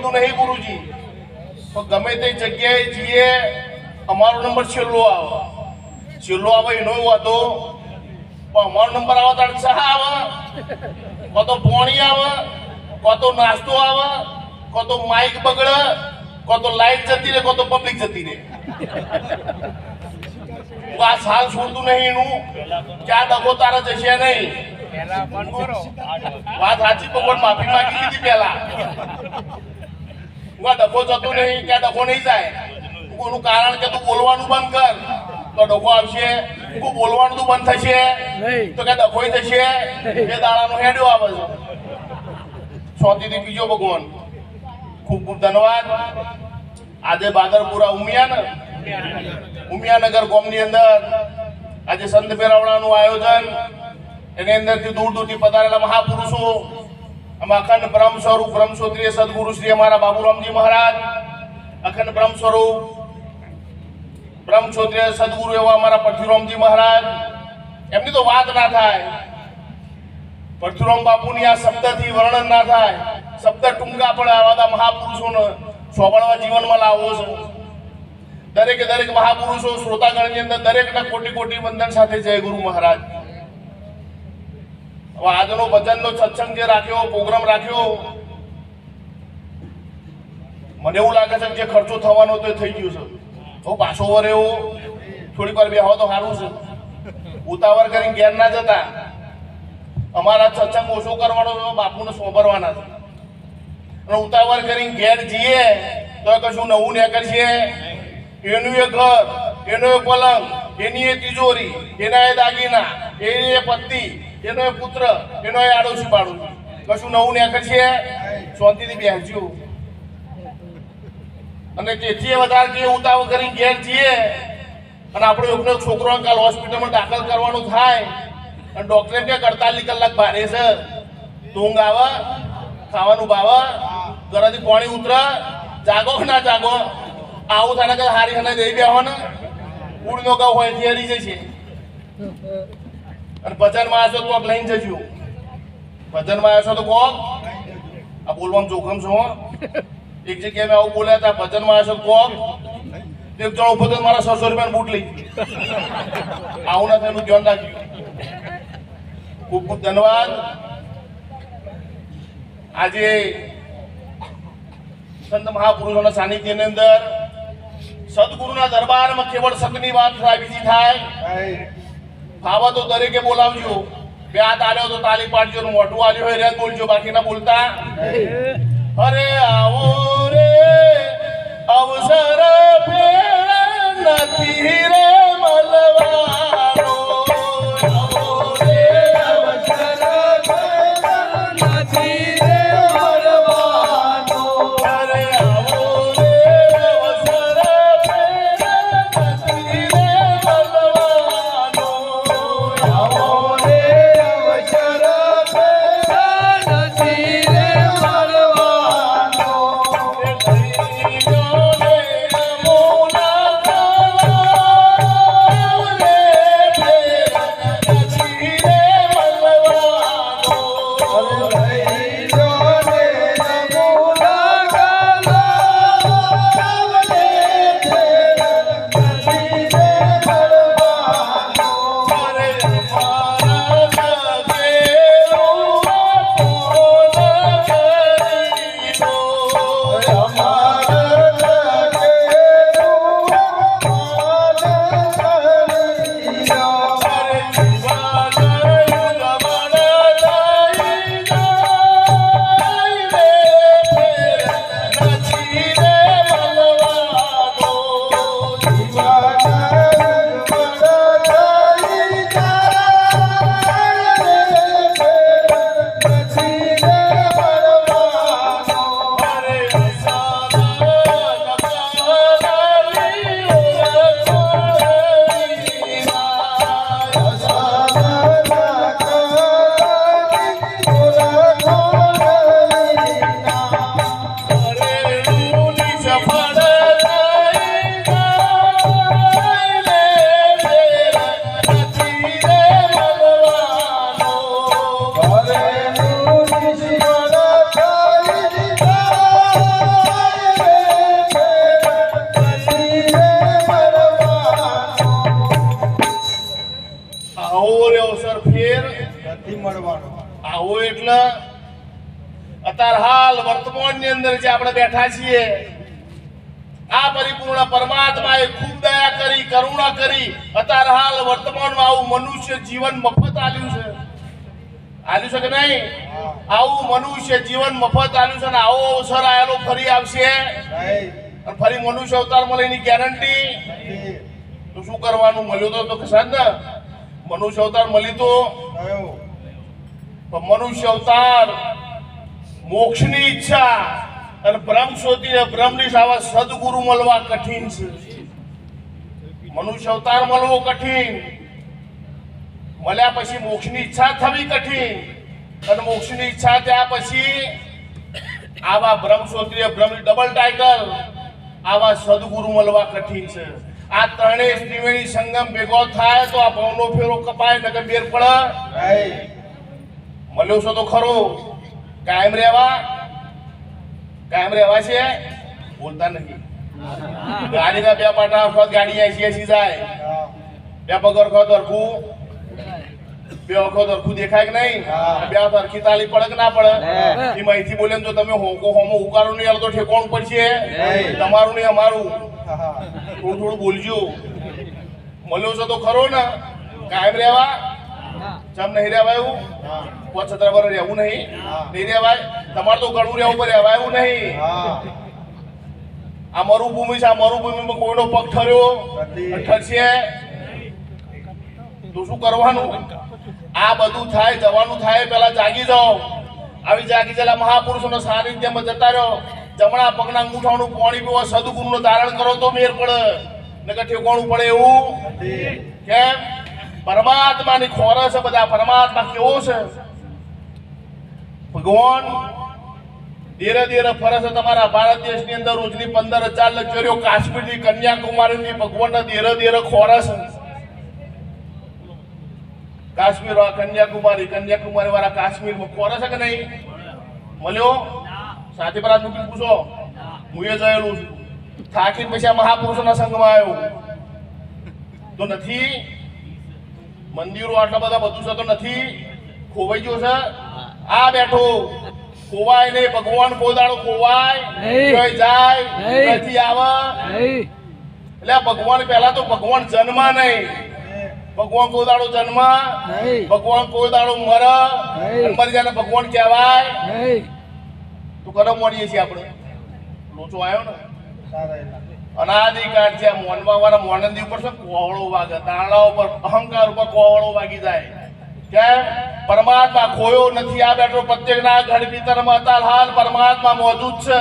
બધું નહીં ગુરુજી. તો ગમે તે જગ્યાએ જઈએ અમારો નંબર છેલ્લો આવે. છેલ્લો આવે એનો વાતો પણ અમારો નંબર આવે તારે ચા આવે. કાં તો પોણી આવે કાં તો નાસ્તો આવે કાં તો માઇક બગડે કો તો લાઈટ જતી રહે કાં તો પબ્લિક જતી રહે. તો આ સાલ છોડતું નહીં એનું. ક્યાં ડગો તારા જશે નહીં. વાત સાચી ભગવાન માફી માંગી લીધી પેલા આ ડખો જતો નહીં ત્યાં ડખો નહીં જાય. કોનું કારણ કે તું બોલવાનું બંધ કર. તો ડખો આવશે. તું બોલવાનું તું બંધ થશે. તો કે ડખો થશે એ દાડાનો હેડ્યો આવે છે શાંતિથી બીજો ભગવાન. ખૂબ ખૂબ ધન્યવાદ. આજે બાદરપુરા ઉમિયા ને ઉમિયાનગર ગોમની અંદર આજે સંત મેળાવડાનું આયોજન. એની અંદરથી દૂર દૂરથી પધારેલા મહાપુરુષો આમાં અખંડ બ્રહ્મ સ્વરૂપ બ્રહ્મ ક્ષત્રિય સદગુરુ શ્રી અમારા બાબુરામજી મહારાજ, અખંડ બ્રહ્મ સ્વરૂપ બ્રહ્મ ક્ષત્રિય સદગુરુ એવા અમારા પરશુરામજી મહારાજ. એમની તો વાત ના થાય. પરશુરામ બાપુની આ શબ્દથી વર્ણન ના થાય. શબ્દ ટૂંકા પડે આવા મહાપુરુષોને સોબળવા જીવનમાં લાવવો છે. દરેકે દરેક મહાપુરુષો શ્રોતાગણની અંદર દરેકના કોટી કોટી વંદન સાથે જય ગુરુ મહારાજ. આજનો ભજનનો સત્સંગ જે રાખ્યો, પ્રોગ્રામ રાખ્યો, મને એવું લાગે છે કે જે ખર્ચો થવાનો તો થઈ ગયો છે. તો પાછો વર એવો, થોડીક વાર બેહો તો સારું છે. ઉતાવળ કરીને ઘેર ના જતા. અમારા સત્સંગ ઓછો કરવાનો બાપુને સોંભરવાના છે. અને ઉતાવળ કરીને ઘેર જઈએ, તો કશું નવું ને કરીએ. એનું એ ઘર, એનો એ પલંગ, એની એ તિજોરી, એના એ દાગીના, એની એ પત્ની એનો એ પુત્ર, એનો એ આડોશી પાડોશી કશું નવું નીકળશે શાંતિથી બેસજો. અને તેથી વધારે જે ઉતાવળ કરીને ઘેર જઈએ, અને આપણો એકનો એક છોકરો કાલ હોસ્પિટલમાં દાખલ કરવાનું થાય, અને ડોક્ટરે કે અડતાલીસ કલાક ભારે છે. ઊંઘ આવે, ખાવાનું ભાવે, ઘરેથી પાણી ઉતરે, જાગો કે ના જાગો? આવું થાય કે હારી ખાને દઈ બેહવાના ઉડનો ગાવ હોય થિયરી જશે. અને ભજનમાં આવશો તો લઈને જજો. ભજનમાં આવશો તો કોક? આ બોલવામાં જોખમ છો. એક જગ્યાએ મેં આવું બોલ્યા હતા, ભજનમાં આવશો તો કોક? એક જણો ઊભો થયો મારા છસો રૂપિયાનું બૂટ લઈ આવું ના થાય, એનું ધ્યાન રાખ્યું ખૂબ ખૂબ ધન્યવાદ. આજે સંત મહાપુરુષોના સાનિધ્યની અંદર સદગુરુના દરબારમાં કેવળ સતની વાત થાય બીજી થાય. ફાવા તો દરેકે બોલાવજો. બે હાથ આલ્યો તો તાલી પાડજો નું મોઢું આલ્યો હોય રે બોલજો બાકી ના બોલતા અરે આવો રે અવસર ફેર આવો અવસર ફેર. નથી મળવાનો. આવો એટલે અત્યારે હાલ વર્તમાનની અંદર જે આપણે બેઠા છીએ આ પરિપૂર્ણ પરમાત્માએ ખૂબ દયા કરી કરુણા કરી અત્યારે હાલ વર્તમાનમાં આવું મનુષ્ય જીવન મફત આલ્યું છે. આલ્યું છે કે નહીં? આવું મનુષ્ય જીવન મફત આલ્યું છે ને આવો અવસર આવેલો ફરી આવશે. અને ફરી મનુષ્ય અવતાર મળે એની ગેરંટી તો શું કરવાનું? મળ્યું તો કશાદ ને મનુષ્ય અવતાર મળી તો? મનુષ્ય અવતાર મોક્ષની ઈચ્છા અને બ્રહ્મ શોધીને બ્રહ્મની સાવા સદગુરુ મળવા કઠિન છે. મનુષ્ય અવતાર મળવો કઠિન. મળ્યા પછી મોક્ષની ઈચ્છા થવી કઠિન. અને મોક્ષની ઈચ્છા થયા પછી આવા બ્રહ્મ ક્ષોત્રિય બ્રહ્મ ડબલ ટાઇટલ આવા સદગુરુ મળવા કઠિન છે. આ ત્રણેય ત્રિવેણી સંગમ ભેગો થાય તો આ ભવનો ફેરો કપાય નગર બેર પડે. મળ્યો છો તો ખરો. કાયમ રહેવા. કાયમ રહેવા છે. બોલતા નથી. ગાડીના બે પાટા વખત ગાડી એસી એસી જાય. બે પગર વખત હરખું. બે વખત અરખું દેખાય કે નહીં? બે વખત અરખી તાલી પડે કે ના પડે. એ માહિતી બોલે તો તમે હોકો હોમો ઉકારો નહીં હાલો તો ઠેકોણ પડશે. તમારું નહીં અમારું. થોડું થોડું બોલજો. મળ્યો છો તો ખરો ને. કાયમ રહેવા. ચમ નહીં રહેવાય એવું? પાંચ વર્ષ રહેવું નહીં. નહીં રહેવાય? તમારે તો ઘણું રહેવું પર રહેવાય એવું નહીં. આ મરુભૂમિ છે આ મરુભૂમિમાં કોઈનો પગ ઠર્યો. ઠરશે? તો શું કરવાનું? આ બધું થાય, જવાનું થાય પેલા જાગી જાઓ. આવી જાગી ગયેલા મહાપુરુષોના સાનિધ્યમાં જતા રહ્યો જમણા પગના અંગૂઠાનું પાણી પીવો સદગુરુનું ધારણ કરો તો મેર પડે. નકર ઠેકોણું પડે એવું? કેમ? પરમાત્માની ખોર બધા પરમાત્મા કેવો છે? ભગવાન ધીરે ધીરે ફરે તમારા ભારત દેશની અંદર, રોજની પંદર હજાર લક્ઝરીઓ કાશ્મીરની કન્યાકુમારીની ભગવાનના ધીરે ધીરે ખોરા કાશ્મીર વાળા કન્યાકુમારી કન્યાકુમારી વાળા કાશ્મીરમાં ખોરા છે કે નહીં? મળ્યો? સાથી પર હાથ પૂછો. હું એ જયેલું છું. થાકી પછી આ મહાપુરુષોના સંઘમાં આવ્યો. તો નથી? મંદિરો આટલા બધા બધું છે તો નથી? ખોવાઈ ગયો છે? આ બેઠો. ખોવાય નહીં. ભગવાન કોદાળો ખોવાય. જાય. નથી આવે. એટલે ભગવાન પહેલા તો ભગવાન જન્મા નહીં. ભગવાન કોઈ દાડો જન્મ ભગવાન કોઈ દાડો મર. મરી જાય ભગવાન કહેવાય. તું કરો મળીએ છીએ આપણે. લોચો આવ્યો ને? અનાધિકાર છે મોનમાં વાળા મોનંદી ઉપર છે કોવળો વાગે? દાણા ઉપર અહંકાર ઉપર કોવળો વાગી જાય. કેમ પરમાત્મા ખોયો નથી આ બેઠો પ્રત્યેકના ઘર ભીતરમાં હતા હાલ પરમાત્મા મોજૂદ છે.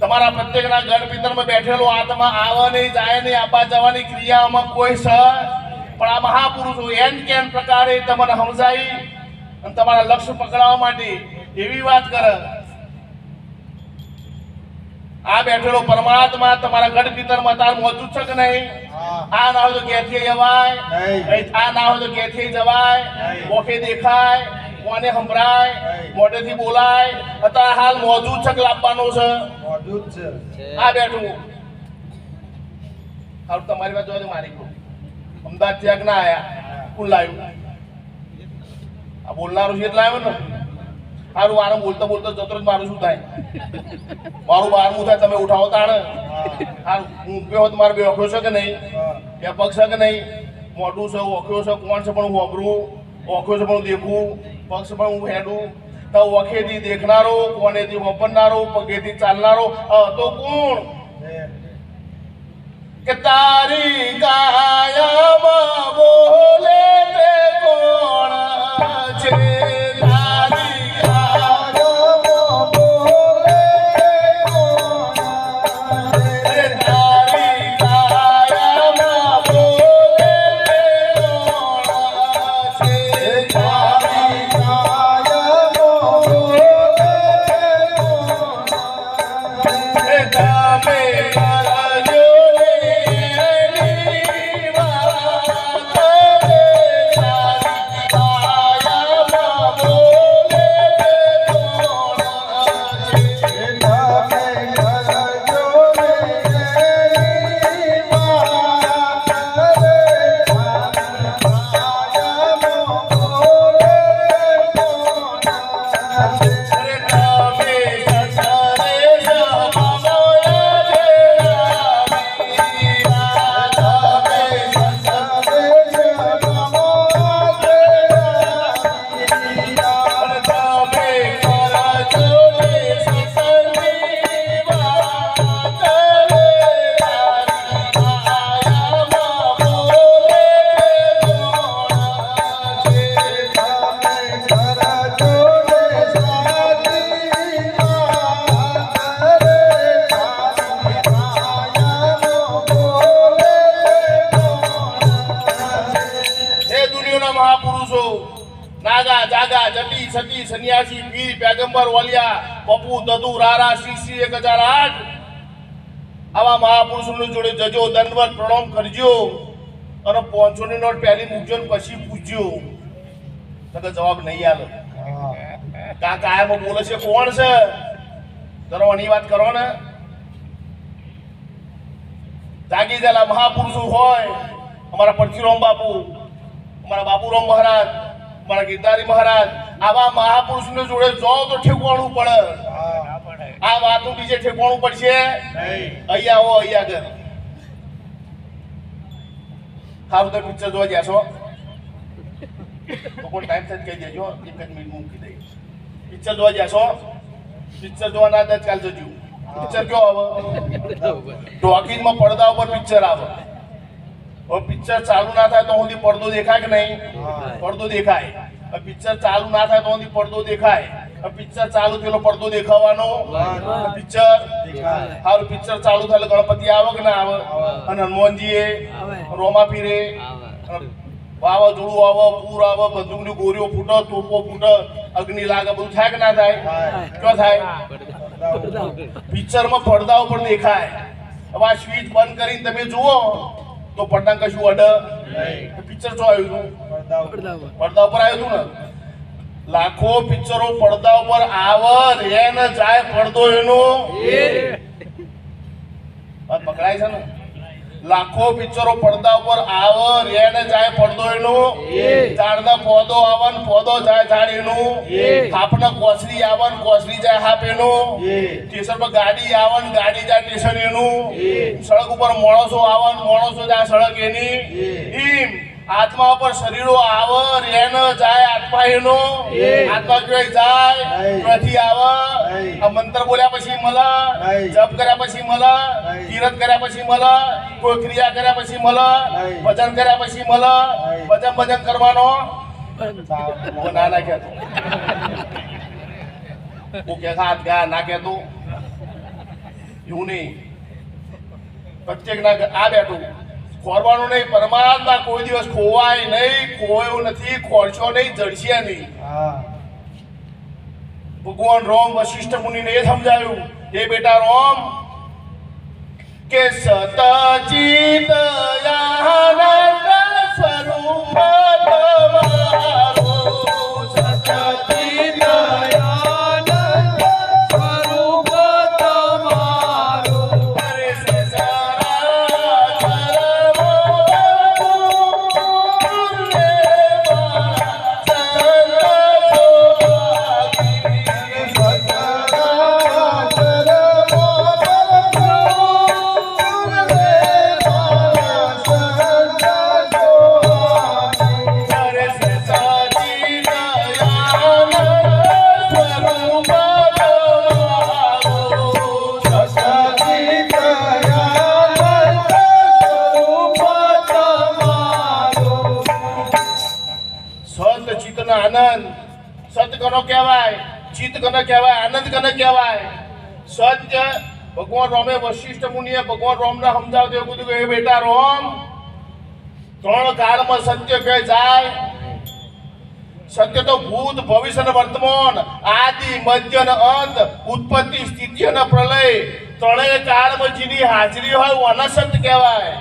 તમારા પ્રત્યેકના ઘર પિતરમાં બેઠેલો આત્મા આવે નહીં જાય નહીં આપવા જવાની ક્રિયામાં કોઈ છે પણ આ મહાપુરુષો એન કેન પ્રકારે તમને સમજાઈ અને તમારા લક્ષ્ય પકડાવવા માટે એવી વાત કરે. આ બેઠેલો પરમાત્મા તમારા ગઢ ભીતરમાં તાર મોજૂદ છે કે નહીં? આ ના હોય તો ક્યાંથી જવાય. આ ના હોય તો ક્યાંથી જવાય. મોખે દેખાય. કોને સંભળાય મોઢેથી બોલાય. અત્યારે હાલ મોજૂદ છે. કે લાવવાનો છે. આ બેઠું. હાલ તમારી વાત જોવા મારી કહું અમદાવાદ આગ ના આયા. કોણ લાવ્યું? આ બોલનારું છે એટલે આવ્યો ને. સારું વાર બોલતા બોલતા જતો જ મારું શું થાય? મારું બારમું થાય તમે ઉઠાવો તાણ. હાલ હું ઉભ્યો હોત મારે બે ઓખ્યો છે કે નહીં? બે પગ છે કે નહીં? મોટું છે ઓખ્યો છે કોણ છે પણ હું અબરું ઓખ્યો છે પણ દેખું? છે પણ હું હેડું. તો વખેથી દેખનારો, કોનેથી વપરનારો, પગેથી ચાલનારો હતો કોણ? કે તારી કાયામાં બોલે તે કોણ? Sarekar. સતી, સન્યાસી, પીર, પેગંબર, વલિયા, પપ્પુ, દદુ, રારા સીસી એક હજાર આઠ. આવા મહાપુરુષોનું જોડે જજો, દંડવત, પ્રણામ કરજો અને પાંચસો ની નોટ પહેલી મૂકજો પછી પૂછજો. તો જવાબ નહીં આલો. કા કાયમ બોલે છે, કોણ છે? કરો એની વાત કરો ને. જાગી જેલા મહાપુરુષો હોય, અમારા પરશુરામ બાપુ, અમારા બાપુરામ મહારાજ અમારા ગીરધારી મહારાજ આવા મહાપુરુષને જોડે જો તો ઠેકવાનું પડે. આ વાતનું બીજે ઠેકવાનું પડશે? અહીંયા આવો અહીંયા આગળ. સારું તો પિક્ચર જોવા છો? તો કોઈ ટાઈમ થાય કહી દેજો એક જ મિનિટ મૂકી દઈ પિક્ચર જોવા છો? પિક્ચર જોવા ના થાય કાલ જજો. પિક્ચર કયો આવે? ટોકીઝમાં પડદા ઉપર પિક્ચર આવે. હવે પિક્ચર ચાલુ ના થાય તો સુધી પડદો દેખાય કે નહીં? પડદો દેખાય. પિક્ચર ચાલુ ના થાય તો પડદો દેખાય. પિક્ચર ચાલુ થયેલો પડદો દેખાવાનો. પિક્ચર હારું પિક્ચર ચાલુ થાય ગણપતિ આવે કે ના આવે? અને હનુમાનજી રોમા પીરે. વાવાઝોડું આવે, પૂર આવે બંદૂકની ગોરીઓ ફૂટે, તોપો ફૂટે, અગ્નિ લાગે, બધું થાય કે ના થાય? કયો થાય? પિક્ચરમાં પડદાઓ પણ દેખાય. હવે આ સ્વિચ બંધ કરીને તમે જુઓ તો પડદા કશું અડે પિક્ચર જો આવ્યું પડદા ઉપર. આવ્યું હતું ને? લાખો પિક્ચરો પડદા ઉપર આવે રે ને જાય પડદો એનો. પકડાય છે ને? લાખો પિક્ચરો પડદા ઉપર આવે રે ને જાય પડદો એનો. ઝાડના પોદો આવે ને પોદો જાય ઝાડ એનું. થાપના કોસરી આવે ને કોસરી જાય હાપ એનું. સ્ટેશન પર ગાડી આવે ને ગાડી જાય સ્ટેશન એનું. સડક ઉપર માણસો આવે ને માણસો જાય સડક એની. એમ. આત્મા ઉપર શરીરો આવે રે ને જાય આત્મા એનો. આત્મા ક્યાંય જાય ક્યાંથી આવે. આ મંત્ર બોલ્યા પછી મળે જપ કર્યા પછી મળે તીરથ કર્યા પછી મળે કોઈ ક્રિયા કર્યા પછી મળે ભજન કર્યા પછી મળે ભજન ભજન કરવાનો. ના ના કહેતો હું કે હાથ ગયા ના કહેતો. એવું નહીં. પ્રત્યેક ના આ બેઠું. ખોરવાનું નહીં પરમાત્મા કોઈ દિવસ ખોવાય નહીં ખોવાયું નથી ખોરશો નહીં જડશે નહીં. ભગવાન રોમ વશિષ્ઠ મુનિને એ સમજાયું એ બેટા રોમ કે સતચિત આનંદ સ્વરૂપ કનો કહેવાય, ચિત્ત કનો કહેવાય, આનંદ કનો કહેવાય. સત્ય ભગવાન રોમે વશિષ્ઠ મુનિએ ભગવાન રોમને સમજાવતો એવું કીધું કે, એ બેટા રોમ, ત્રણ કાળમાં સત્ય કહે જાય? સત્ય તો ભૂત, ભવિષ્ય અને વર્તમાન, આદિ, મધ્ય અને અંત ઉત્પત્તિ, સ્થિતિ અને પ્રલય. ત્રણેય કાળમાં જેની હાજરી હોય ઓના સત્ય કહેવાય.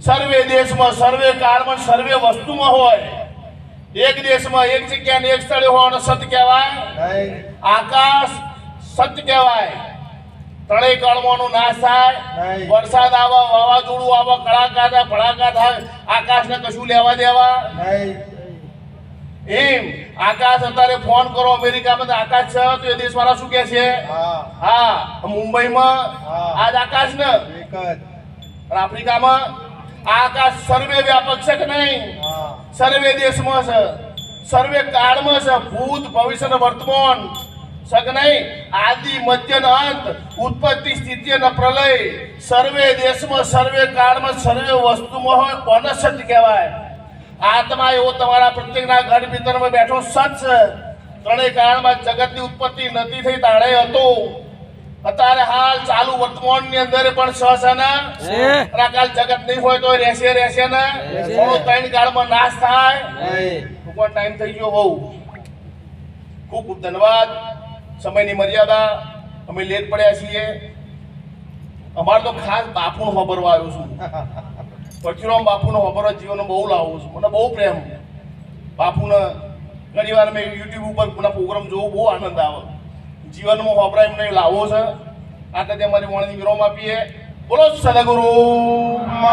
સર્વે દેશમાં, સર્વે કાળમાં, સર્વે વસ્તુમાં હોય. એક દેશમાં એક જગ્યાને એક સ્થળે હોવાનો સત કહેવાય? આકાશ સત્ય કહેવાય. ત્રણેય કાળમાંનો નાશ થાય. વરસાદ આવે વાવાઝોડું આવે કળાકા થાય ભડાકા થાય આકાશને કશું લેવા દેવા? એમ. આકાશ અત્યારે ફોન કરો અમેરિકામાં તો આકાશ છે તો એ દેશવાળા શું કહે છે? હા. મુંબઈમાં. આજ આકાશ ને. આફ્રિકામાં આકાશ સર્વે વ્યાપક છે કે નહીં? સર્વે દેશમાં છે સર્વે કાળમાં છે ભૂત ભવિષ્ય વર્તમાન છે આદિ મધ્ય અંત ઉત્પત્તિ સ્થિતિ ન પ્રલય સર્વે દેશમાં સર્વે કાળમાં સર્વે વસ્તુમાં હોય કહેવાય આત્મા એવો તમારા પ્રત્યેકના ઘર બેઠો સત ત્રણેય કાળમાં જગતની ઉત્પત્તિ નથી થઈ તાણે હતો અત્યારે હાલ ચાલુ વર્તમાનની અંદર પણ સ છે ને છે. કાલ જગત નહીં હોય તો રહેશે રહેશે ને. થોડો ત્રણ કાળમાં નાશ થાય. ટૂંકો ટાઈમ થઈ ગયો હોઉં. ખૂબ ખૂબ ધન્યવાદ. સમયની મર્યાદા. અમે લેટ પડ્યા છીએ. અમારે તો ખાસ બાપુનો ખબરવા આવ્યો છું. પરશુરામ બાપુનો ખબરવા જીવનનો બહુ લાવું છું. મને બહુ પ્રેમ. બાપુને ઘણી વાર મેં યુટ્યુબ ઉપર પ્રોગ્રામ જોવું બહુ આનંદ આવે. જીવનમાં ખબરા એમને લાવો છે. આટલે તે અમારી વાણીની વિરોમ આપીએ બોલો સદગુરુ